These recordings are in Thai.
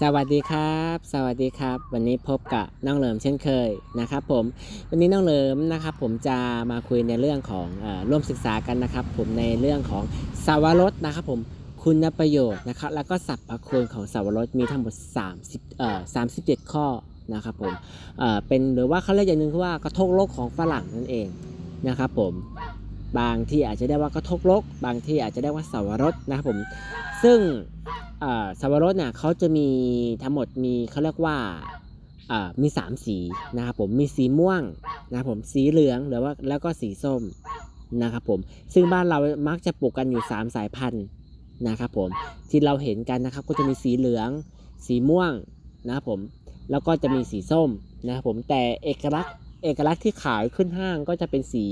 สวัสดีครับ สวัสดีครับ วันนี้พบกับน้องเหลิมเช่นเคยนะครับผมวันนี้น้องเหลิมนะครับ ผมจะมาคุยในเรื่องของอร่วมศึกษากันนะครับ ผมในเรื่องของสาวรสนะครับ ผมคุณประโยชน์นะครับ แล้วก็สรรพคุณของสาวรสมีทั้งหมด 30เอ่อ37 ข้อนะครับผมเอ่อเป็นหรือว่าเขาเรียกอย่างหนึงคือว่า กระทกโลกของฝรั่งนั่นเองนะครับผม บางที่อาจจะได้ว่ากระทกลก บางที่อาจจะได้ว่าสาวรสนะครับผม ซึ่งอ่าสับปะรดเนี่ยเขาจะมีทั้งหมดมีเขาเรียกว่าอ่ามี 3 สีนะครับผมมีสีม่วงนะครับผมสีเหลืองหรือว่าแล้วก็สีส้มนะครับผมซึ่งบ้านเรามักจะปลูกกันอยู่ 3 สายพันธุ์นะครับผมที่เราเห็นกันนะครับก็จะมีสีเหลือง สีม่วงนะครับผมแล้วก็จะมีสีส้มนะครับผมแต่เอกลักษณ์ เอกลักษณ์ที่ขายขึ้นห้างก็จะเป็นสี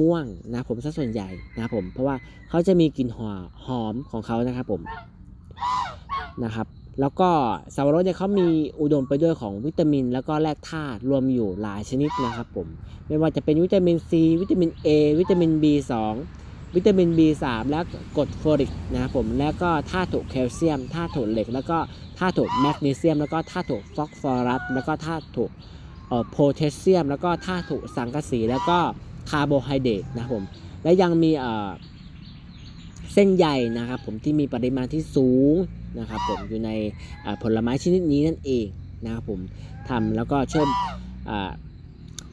ม่วงนะผมซะส่วนใหญ่นะผมเพราะว่าเขาจะมีกลิ่นหอมหอมของเขานะครับผมนะครับ แล้วก็สับปะรดเนี่ยเขามีอุดมไปด้วยของวิตามิน แล้วก็แร่ธาตุรวมอยู่หลายชนิดนะครับผมไม่ว่าจะเป็นวิตามิน C วิตามิน A วิตามิน B2 วิตามิน B3 แล้วกรดโฟลิกนะครับผมแล้วก็ธาตุแคลเซียมธาตุเหล็ก แล้วก็ธาตุแมกนีเซียม แล้วก็ธาตุฟอสฟอรัสแล้วก็ธาตุ โพแทสเซียม แล้วก็ธาตุสังกะสี แล้วก็คาร์โบไฮเดรตนะครับผมและยังมีเส้นใยนะครับผมที่มีปริมาณที่สูงนะครับผมอยู่ในผลไม้ชนิดนี้นั่นเองนะครับผมทำแล้วก็ช่วย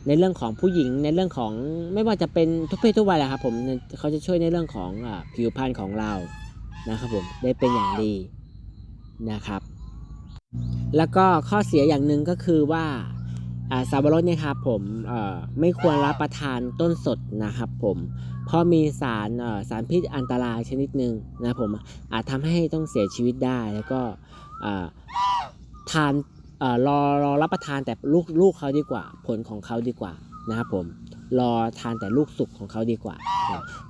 ในเรื่องของผู้หญิงในเรื่องของไม่ว่าจะเป็นทุกเพศทุกวัยแหละครับผมเขาจะช่วยในเรื่องของอผิวพรรณของเรานะครับผมได้เป็นอย่างดีนะครับ แล้วก็ข้อเสียอย่างหนึ่งก็คือว่า อาบปะรดเนี่ยครับผมเอ่อไม่ควรรับประทานต้นสดนะครับผมเพราะมีสารเอ่อสารพิษอันตรายชนิดหนึ่งนะผมอาจทำให้ต้องเสียชีวิตได้แล้วก็อ่าทานเอ่อรอรอรับประทานแต่ลูกลูกเขาดีกว่า ผลของเขาดีกว่านะครับผมรอทานแต่ลูกสุกของเขาดีกว่า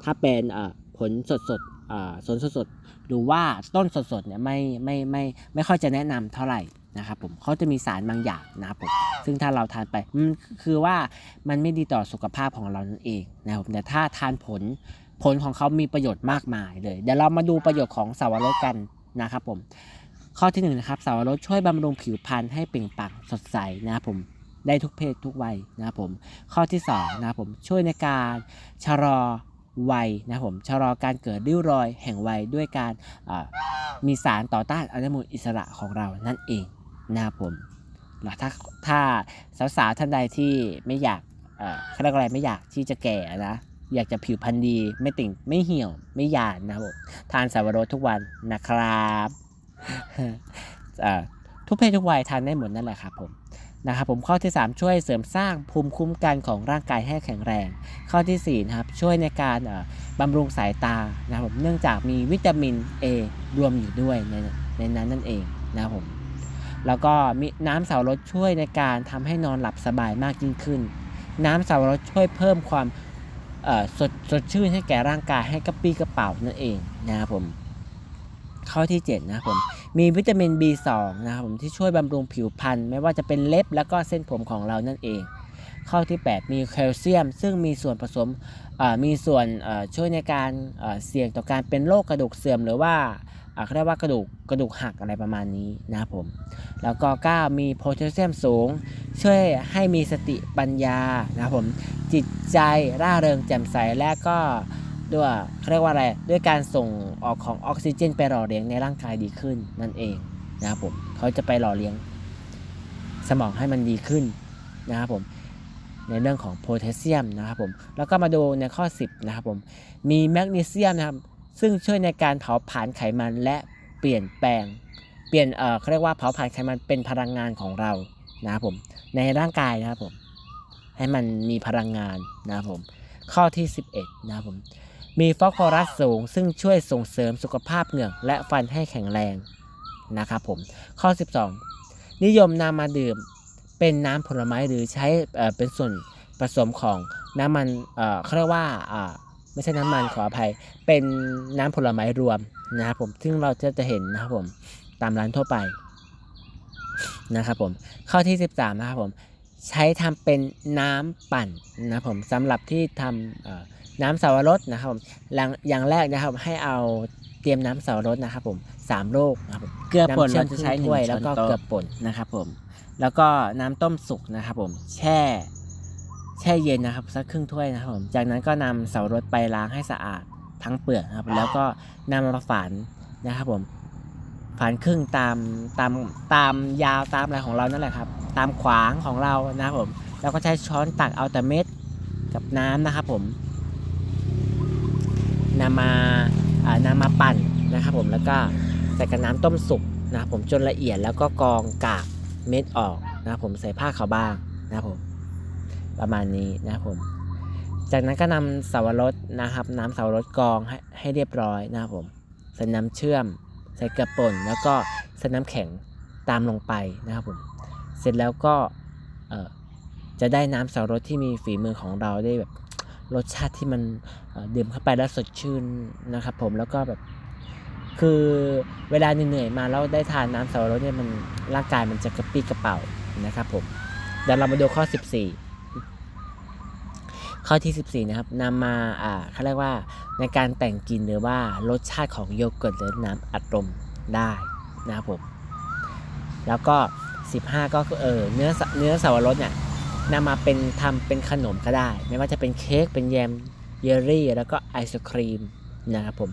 ถ้าเป็นเอ่อผลสดสดๆอ่าสนสดสดหรือว่าต้นสดสดเนี่ยไม่ไม่ไม่ไม่ค่อยจะแนะนำเท่าไหร่ นะครับผมเขาจะมีสารบางอย่างนะครับผมซึ่งถ้าเราทานไปคือว่ามันไม่ดีต่อสุขภาพของเรานั่นเองนะครับแต่ถ้าทานผลผลของเขามีประโยชน์มากมายเลย เดี๋ยวเรามาดูประโยชน์ของสาวรสกันนะครับผมข้อที่หนึ่งนะครับสาวรสช่วยบำรุงผิวพรรณให้เปล่งปลั่งสดใสนะครับผมได้ทุกเพศทุกวัยนะครับผมข้อที่สองนะครับผมช่วยในการชะลอวัยนะครับผมชะลอการเกิดริ้วรอยแห่งวัยด้วยการมีสารต่อต้านอนุมูลอิสระของเรานั่นเอง นะครับผมแล้วถ้าถ้าสาวๆท่านใดที่ไม่อยากเอ่อเขาเรียกอะไรไม่อยากที่จะแก่นะอยากจะผิวพรรณดีไม่ติ่งไม่เหี่ยวไม่หยาดนะครับผมทานสาวรสทุกวันนะครับเอ่อทุกเพศทุกวัยทานได้หมดนั่นแหละครับผมนะครับผมข้อที่ 3 ช่วยเสริมสร้างภูมิคุ้มกันของร่างกายให้แข็งแรง ข้อที่4นะครับช่วยในการเอ่อบำรุงสายตานะครับผมเนื่องจากมีวิตามิน A รวมอยู่ด้วยในในนั้นนั่นเองนะครับผม แล้วก็มีน้ำเสาวรสช่วยในการทำให้นอนหลับสบายมากยิ่งขึ้น น้ำเสาวรสช่วยเพิ่มความสดสดชื่นให้แก่ร่างกายให้กระปี้กระเป๋านั่นเองนะครับผมข้อที่7นะครับผมมีวิตามิน B2 นะครับผมที่ช่วยบำรุงผิวพรรณไม่ว่าจะเป็นเล็บแล้วก็เส้นผมของเรานั่นเอง ข้อที่ 8 มีแคลเซียม ซึ่งมีส่วนผสมมีส่วนช่วยในการเสี่ยงต่อการเป็นโรคกระดูกเสื่อมหรือว่า เขาเรียกว่ากระดูกกระดูกหักอะไรประมาณนี้นะครับผม แล้วก็ 9 มีโพแทสเซียมสูง ช่วยให้มีสติปัญญานะครับผม จิตใจร่าเริงแจ่มใสและก็ด้วยเขาเรียกว่าอะไร ด้วยการส่งออกของออกซิเจน ไปหล่อเลี้ยงในร่างกายดีขึ้นนั่นเองนะครับผมเขาจะไปหล่อเลี้ยงสมองให้มันดีขึ้นนะครับผมในเรื่องของโพแทสเซียมนะครับผม แล้วก็มาดูในข้อ 10 นะครับผม มีแมกนีเซียมนะครับ ซึ่งช่วยในการเผาผลาญไขมันและเปลี่ยนแปลง เปลี่ยนเอ่อเขาเรียกว่าเผาผลาญไขมันเป็นพลังงานของเรานะครับผมในร่างกายนะครับผมให้มันมีพลังงานนะครับผมข้อที่ 11นะครับผมมีฟอสฟอรัสสูง ซึ่งช่วยส่งเสริมสุขภาพเหงือกและฟันให้แข็งแรงนะครับผมข้อ 12 นิยมนำมาดื่มเป็นน้ำผลไม้หรือใช้เอ่อเป็นส่วนผสมของน้ำมันเอ่อเขาเรียกว่าอ่า ไม่ใช่น้ำมันขออภัย เป็นน้ำผลไม้รวมนะครับผมซึ่งเราจะจะเห็นนะครับผมตามร้านทั่วไปนะครับผมข้อที่ 13 นะครับผมใช้ทำเป็นน้ำปั่นนะครับผมสำหรับที่ทำเอ่อน้ำสาวรสนะครับผมอย่างอย่างแรกนะครับให้เอาตรียมน้ำเสาวรสนะครับผมสามลูกนะครับผมเกลือป่นเราจะใช้ถ้วยแล้วก็เกลือป่นนะครับผมแล้วก็น้ำต้มสุกนะครับผมแช่ แช่เย็นนะครับสักครึ่งถ้วยนะครับผมจากนั้นก็นำเสารสไปล้างให้สะอาดทั้งเปลือกครับ แล้วก็นำมาฝานนะครับผมฝานครึ่งตามตามตามยาวตามอะไรของเรานั่นแหละครับ ตามขวางของเรานะครับผมแล้วก็ใช้ช้อนตักเอาแต่เม็ดกับน้ำนะครับผมนำมาอ่านำมาปั่นนะครับผมแล้วก็ใส่กับน้ำต้มสุกนะครับผมจนละเอียดแล้วก็กรองกากเม็ดออกนะครับผมใส่ผ้าขาวบางนะครับผม ประมาณนี้นะครับผม จากนั้นก็นำสาวรสนะครับ น้ำสาวรสกรองให้ให้เรียบร้อยนะครับผมใส่น้ำเชื่อม ใส่เกลือป่น แล้วก็ใส่น้ำแข็งตามลงไปนะครับผม เสร็จแล้วก็จะได้น้ำสาวรสที่มีฝีมือของเราได้แบบรสชาติที่มันดื่มเข้าไปแล้วสดชื่นนะครับ ผมแล้วก็แบบคือเวลาเหนื่อยๆมาแล้วได้ทานน้ำสารสเนี่ยมันร่างกายมันจะกระปี้กระเป๋านะครับผมเดี๋ยวเรามาดูข้อ 14 ข้อที่ 14 นะครับนำมาอ่าเขาเรียกว่าในการแต่งกลิ่นหรือว่ารสชาติของโยเกิร์ตหรือน้ำอัดลมได้นะครับผมแล้วก็ 15 ก็คือเออเนื้อเนื้อสาวรสเนี่ยนำมาเป็นทำเป็นขนมก็ได้ ไม่ว่าจะเป็นเค้กเป็นแยมเยลลี่ แล้วก็ไอศครีมนะครับผม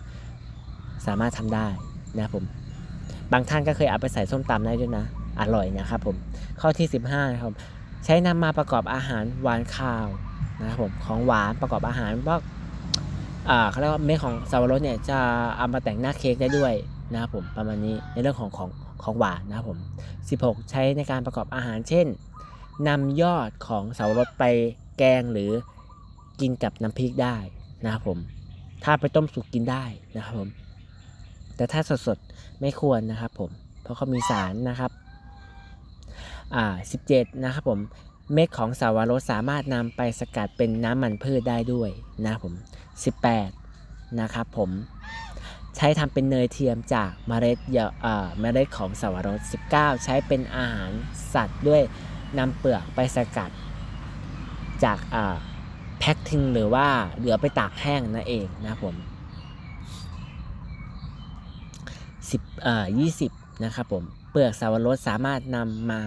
สามารถทำได้นะครับผมบางท่านก็เคยเอาไปใส่ส้มตำได้ด้วยนะ อร่อยนะครับผมข้อที่ 15นะครับใช้นำมาประกอบอาหารหวานข้าว นะครับผมของหวานประกอบอาหารพวกอ่าเขาเรียกว่าเม็ดของสาวรสเนี่ยจะเอามาแต่งหน้าเค้กได้ด้วยนะครับผมประมาณนี้ในเรื่องของของของหวานนะครับผม 16 ใช้ในการประกอบอาหารเช่นนำยอดของสาวรสไปแกงหรือกินกับน้ำพริกได้นะครับผม ถ้าไปต้มสุกกินได้นะครับผม แต่ถ้าสดๆไม่ควรนะครับผม เพราะเขามีสารนะครับ อ่า 17 นะครับผม เม็ดของสาวรสสามารถนำไปสกัดเป็นน้ำมันพืชได้ด้วยนะครับผม 18 นะครับผม ใช้ทำเป็นเนยเทียมจากเมล็ดเอ่อเมล็ดของสาวรส 19 ใช้เป็นอาหารสัตว์ด้วยนำเปลือกไปสกัดจากอ่าแพ็คทิ้งหรือว่าเหลือไปตากแห้งนั่นเองนะครับผม10เอ่อ20 นะครับผม เปลือกสาวรสสามารถนำมา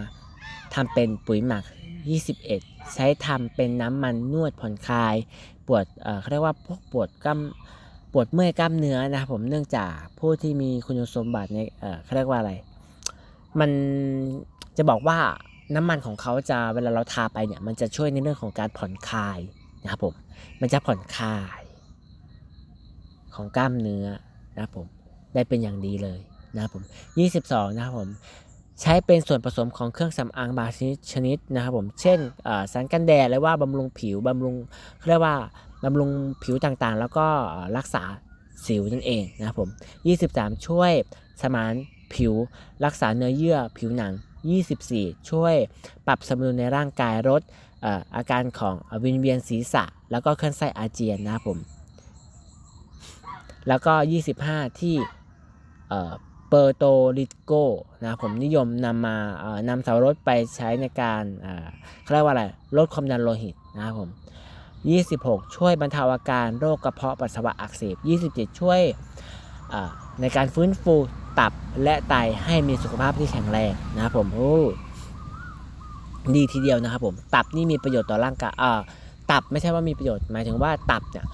ทำเป็นปุ๋ยหมัก 21 ใช้ทำเป็นน้ำมันนวดผ่อนคลาย ปวดเขาเรียกว่าพวกปวดกล้ามปวดเมื่อยกล้ามเนื้อนะครับผมเนื่องจากผู้ที่มีคุณสมบัติในเอ่อเขาเรียกว่าอะไร มันจะบอกว่าน้ำมันของเขาจะเวลาเราทาไปเนี่ยมันจะช่วยในเรื่องของการผ่อนคลายนะครับผมมันจะผ่อนคลาย ของกล้ามเนื้อนะครับผมได้เป็นอย่างดีเลยนะครับผม 22 นะครับผม ใช้เป็นส่วนผสมของเครื่องสำอางบางชนิดชนิดนะครับผม เช่นสารกันแดดหรือว่าบำรุงผิวบำรุงเขาเรียกว่าบำรุงผิวต่างๆ แล้วก็รักษาสิวนั่นเองนะครับผม 23 ช่วยสมานผิว รักษาเนื้อเยื่อผิวหนัง 24 ช่วยปรับสมดุลในร่างกายลดเอ่ออาการของวิงเวียนศีรษะ แล้วก็คลื่นไส้อาเจียนนะครับผม แล้วก็ 25 ที่ เปอร์โตริโกนะครับผมนิยมนำมาเอ่อนำสาวรสไปใช้ในการเอ่อเขาเรียกว่าอะไรลดความดันโลหิตนะครับผม 26 ช่วยบรรเทาอาการโรคกระเพาะปัสสาวะอักเสบ 27 ช่วยในการฟื้นฟูตับและไตให้มีสุขภาพที่แข็งแรงนะครับผมโอ้ดีทีเดียวนะครับผม ตับนี่มีประโยชน์ต่อร่างกายตับไม่ใช่ว่ามีประโยชน์หมายถึงว่าตับเนี่ย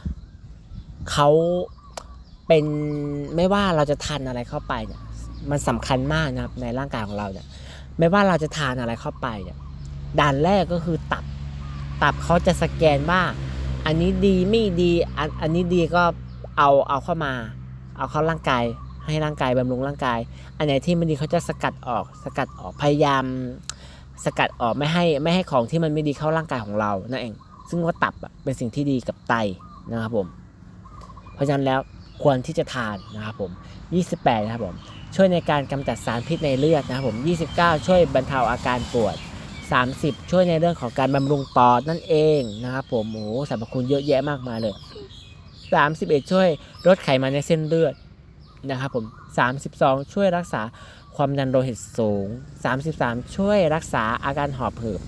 เขา เป็นไม่ว่าเราจะทานอะไรเข้าไปเนี่ยมันสำคัญมากนะครับในร่างกายของเราเนี่ยไม่ว่าเราจะทานอะไรเข้าไปเนี่ยด่านแรกก็คือตับ ตับเขาจะสแกนว่า อันนี้ดีไม่ดีอันอันนี้ดีก็เอาเอาเข้ามา เอาเข้าร่างกายให้ร่างกายบำรุงร่างกาย อันไหนที่ไม่ดีเขาจะสกัดออกสกัดออกพยายาม สกัดออกไม่ให้ไม่ให้ของที่มันไม่ดีเข้าร่างกายของเรานั่นเอง ซึ่งว่าตับเป็นสิ่งที่ดีกับไตนะครับผม เพราะฉะนั้นแล้ว ควรที่จะทานนะครับผม28นะครับผมช่วยในการกำจัดสารพิษในเลือดนะครับผม29 ช่วยบรรเทาอาการปวด 30 ช่วยในเรื่องของการบำรุงปอดนั่นเองนะครับผมโอ้โหสรรพคุณเยอะแยะมากมายเลย 31 ช่วยลดไขมันในเส้นเลือดนะครับผม32 ช่วยรักษาความดันโลหิตสูง 33 ช่วยรักษาอาการหอบหืด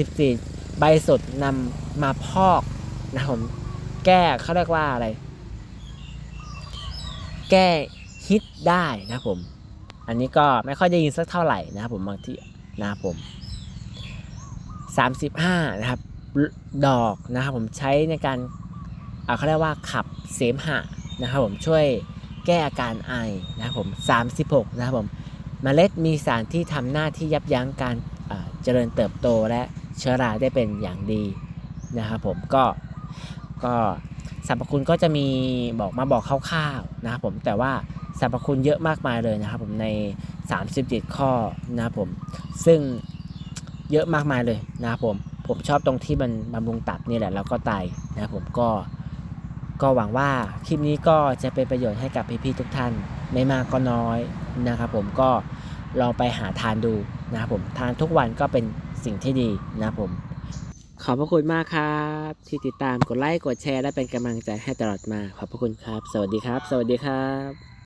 34 ใบสดนำมาพอกนะครับผมแก้เขาเรียกว่าอะไร แก้ฮิตได้นะผม อันนี้ก็ไม่ค่อยได้ยินสักเท่าไหร่นะครับผมบางทีนะครับผม 35 นะครับ ดอกนะครับผมใช้ในการอ่าเขาเรียกว่าขับเสมหะนะครับผมช่วยแก้อาการไอนะครับผม 36 นะครับผมเมล็ดมีสารที่ทำหน้าที่ยับยั้งการเจริญเติบโตและเชื้อราได้เป็นอย่างดีนะครับผมก็ก็ สรรพคุณก็จะมีบอกมาบอกคร่าวๆนะครับผมแต่ว่าสรรพคุณเยอะมากมายเลยนะครับผมใน 37 ข้อนะครับผมซึ่งเยอะมากมายเลยนะครับผมผมชอบตรงที่มันบำรุงตับนี่แหละแล้วก็ไตนะครับผมก็ก็หวังว่าคลิปนี้ก็จะเป็นประโยชน์ให้กับพี่ๆทุกท่านไม่มากก็น้อยนะครับผมก็ลองไปหาทานดูนะครับผมทานทุกวันก็เป็นสิ่งที่ดีนะครับผม ขอบพระคุณมากครับ ที่ติดตามกดไลค์กดแชร์และเป็นกำลังใจให้ตลอดมา ขอบพระคุณครับ สวัสดีครับ สวัสดีครับ